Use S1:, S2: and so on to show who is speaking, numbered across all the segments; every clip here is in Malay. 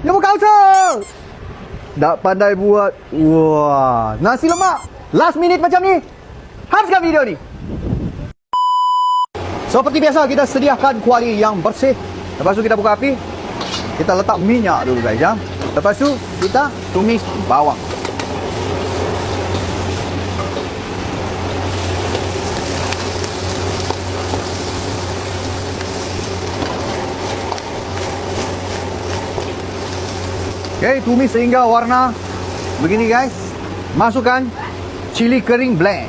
S1: Ilmu culture. Tak pandai buat. Wah, nasi lemak. Last minute macam ni. Habiskan video ni. Seperti biasa kita sediakan kuali yang bersih. Lepas tu kita buka api. Kita letak minyak dulu guys ya. Lepas tu kita tumis bawang. Okay, tumis sehingga warna begini guys. Masukkan cili kering blend.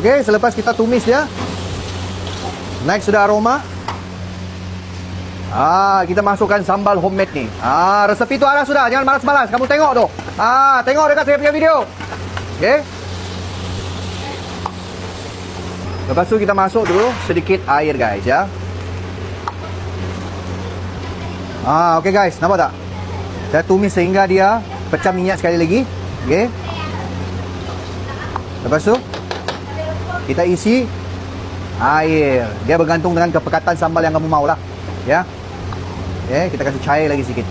S1: Okay, selepas kita tumis dia, naik sudah aroma. Ah, kita masukkan sambal homemade ni. Ah, resepi tu ada sudah. Jangan malas-malas. Kamu tengok tu. Ah, tengok dekat saya punya video. Okay. Lepas tu kita masuk dulu sedikit air guys ya. Ah, okey guys, nampak tak? Saya tumis sehingga dia pecah minyak sekali lagi. Okey. Lepas tu kita isi air. Dia bergantung dengan kepekatan sambal yang kamu mau lah. Ya. Okey, kita kasih cair lagi sikit.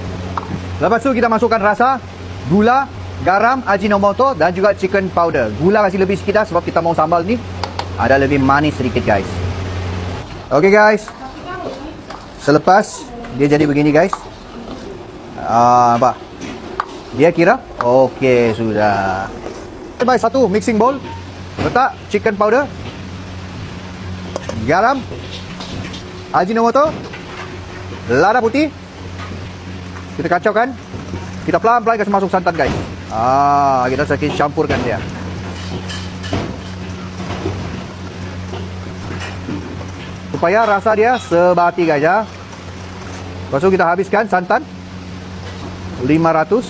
S1: Lepas tu kita masukkan rasa, gula, garam, ajinomoto dan juga chicken powder. Gula kasih lebih sikit dah sebab kita mau sambal ni ada lebih manis sedikit guys. Okey guys. Selepas dia jadi begini guys. Ah, apa? Dia kira okey sudah. Baik satu mixing bowl. Letak chicken powder. Garam. Ajinomoto. Lada putih. Kita kacaukan. Kita pelan-pelan kasih masuk santan guys. Ah, kita sedikit campurkan dia. Supaya rasa dia sebati guys ya. Lepas tu kita habiskan santan 500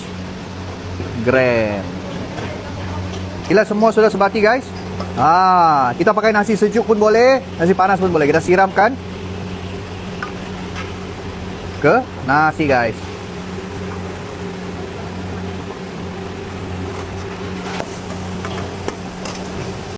S1: gram. Bila semua sudah sebati guys. Ah, kita pakai nasi sejuk pun boleh, nasi panas pun boleh. Kita siramkan ke nasi guys.